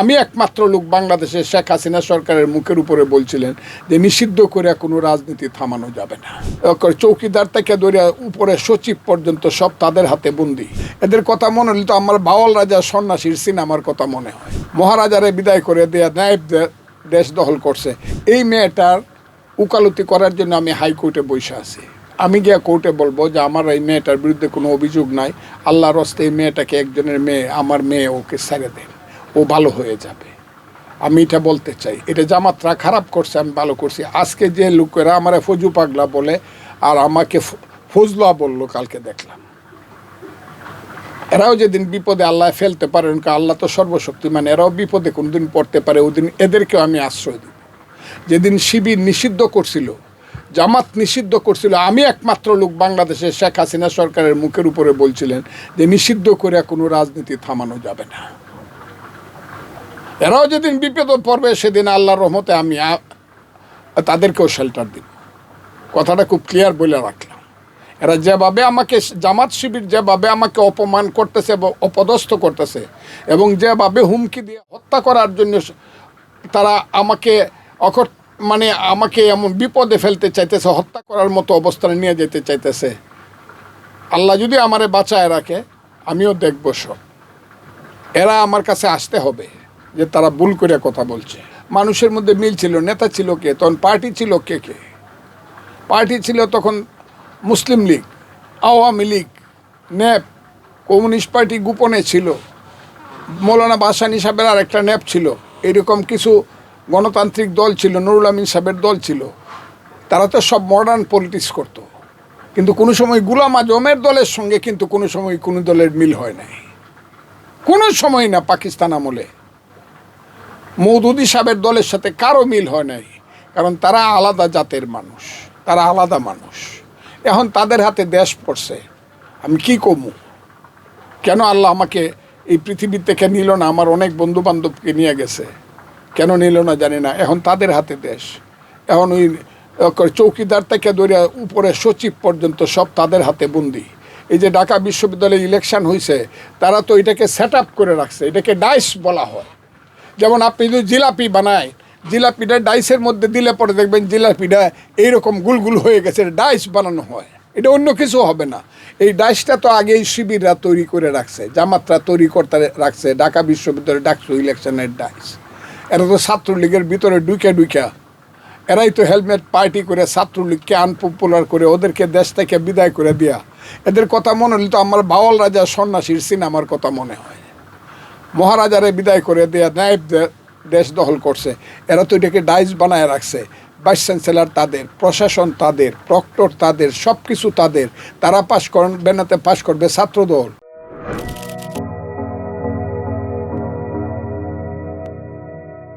আমি একমাত্র লোক বাংলাদেশে শেখ হাসিনা সরকারের মুখের উপরে বলছিলেন যে নিষিদ্ধ করে কোনো রাজনীতি থামানো যাবে না। চৌকিদার থেকে ধরে উপরে সচিব পর্যন্ত সব তাদের হাতে বন্দি। এদের কথা মনে হলে তো আমার বাওয়াল রাজা সন্ন্যাসীর সিনেমার কথা মনে হয়। মহারাজারে বিদায় করে দেয়া ন্যায় দেশ দখল করছে। এই মেয়েটার উকালতি করার জন্য আমি হাইকোর্টে বসে আছি। আমি গিয়া কোর্টে বলব যে আমার এই মেয়েটার বিরুদ্ধে কোনো অভিযোগ নাই। আল্লাহর হস্তে এই মেয়েটাকে একজনের মেয়ে, আমার মেয়ে ওকে ছেড়ে দেন। ও ভালো হয়ে যাবে। আমি এটা বলতে চাই, এটা জামাতরা খারাপ করছে, আমি ভালো করছি। আজকে যে লোকেরা আমার ফজু পাগলা বলে, আর আমাকে ফজলা বলল, কালকে দেখলাম। এরাও যেদিন বিপদে আল্লাহ ফেলতে পারেন আল্লাহ তো সর্বশক্তিমান এরাও বিপদে কোনোদিন পড়তে পারে, ওদিন এদেরকেও আমি আশ্রয় দিব। যেদিন শিবির নিষিদ্ধ করছিল, জামাত নিষিদ্ধ করছিল, আমি একমাত্র লোক বাংলাদেশে শেখ হাসিনা সরকারের মুখের উপরে বলছিলেন যে নিষিদ্ধ করে কোনো রাজনীতি থামানো যাবে না। এরাও যেদিন বিপদে পড়বে, সেদিন আল্লাহর রহমতে আমি তাদেরকেও শেল্টার দিব। কথাটা খুব ক্লিয়ার বলে রাখলাম। এরা যেভাবে আমাকে জামাত শিবির যেভাবে আমাকে অপমান করতেছে এবং অপদস্থ করতেছে এবং যেভাবে হুমকি দিয়ে হত্যা করার জন্য তারা আমাকে অকট মানে আমাকে এমন বিপদে ফেলতে চাইতেছে, হত্যা করার মতো অবস্থানে নিয়ে যেতে চাইতেছে। আল্লাহ যদি আমারে বাঁচায় রাখে, আমিও দেখব সব। এরা আমার কাছে আসতে হবে। যে তারা ভুল করে কথা বলছে। মানুষের মধ্যে মিল ছিল, নেতা ছিল কে, তখন পার্টি ছিল কে কে? পার্টি ছিল তখন Muslim League, Awami League nap communist party গোপনে ছিল, মৌলানা বাসানি সাহেবের আর একটা ন্যাপ ছিল, এরকম কিছু গণতান্ত্রিক দল ছিল, নুরুল আমিন সাহেবের দল ছিল। তারা তো সব মডার্ন পলিটিক্স করত। কিন্তু কোনো সময় গুলাম আজমের দলের সঙ্গে কিন্তু কোনো সময় কোনো দলের মিল হয় নাই। কোনো সময় না পাকিস্তান আমলে। মৌদুদি সাহেবের দলের সাথে কারও মিল হয় নাই, কারণ তারা আলাদা জাতের মানুষ, তারা আলাদা মানুষ। এখন তাদের হাতে দেশ পড়ছে, আমি কি কমু? কেন আল্লাহ আমাকে এই পৃথিবী থেকে নিল না, আমার অনেক বন্ধু বান্ধবকে নিয়ে গেছে, কেন নিল না জানি না, এখন তাদের হাতে দেশ। এখন ওই চৌকিদার থেকে ধরে উপরে সচিব পর্যন্ত সব তাদের হাতে বন্দি। এই যে ঢাকা বিশ্ববিদ্যালয়ে ইলেকশন হয়েছে তারা তো এটাকে সেট করে রাখছে, এটাকে ডাইস বলা হয়। যেমন আপনি যদি জিলাপি বানায়, জিলাপিটা ডাইসের মধ্যে দিলে পরে দেখবেন জিলাপিটা এইরকম গুলগুল হয়ে গেছে ডাইস বানানো হয়। এটা অন্য কিছু হবে না। এই ডাইসটা তো আগেই শিবিররা তৈরি করে রাখছে, জামাতরা তৈরি করতে রাখছে, ঢাকা বিশ্ববিদ্যালয়ে ডাকসু ইলেকশনের ডাইস। এরা তো ছাত্রলীগের ভিতরে ঢুকে ঢুকে। এরাই তো হেলমেট পার্টি করে ছাত্রলীগকে আনপপুলার করে ওদেরকে দেশ থেকে বিদায় করে দেয়া। এদের কথা মনে হলে তো আমার বাওয়াল রাজা সন্ন্যাসীর সিনেমার কথা মনে হয়। মহারাজারে বিদায় করে দেয়া ন্যায় দে- দেশ দখল করছে। এরা তো এটাকে ডাইস বানায় রাখছে। ভাইস চ্যান্সেলার তাদের, প্রশাসন তাদের, প্রক্টর তাদের সব কিছু তাদের। তারা পাশ করেন বেনাতে পাশ করবে ছাত্রদল।